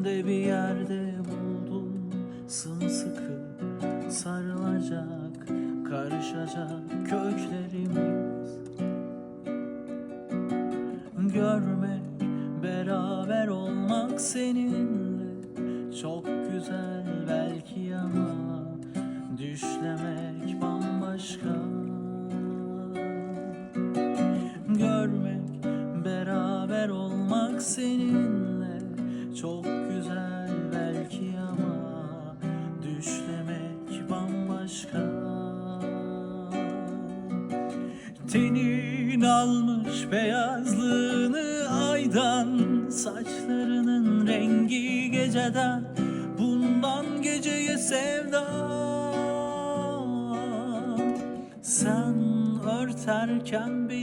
Çölde bir yerde buldum. Sımsıkı sarılacak Karışacak köklerimiz. Görmek, beraber olmak seninle. Çok güzel belki ama Düşlemek bambaşka. Görmek, beraber olmak seninle. Tenin almış beyazlığını aydan Saçlarının rengi geceden Bundan geceye sevda. Sen örterken benim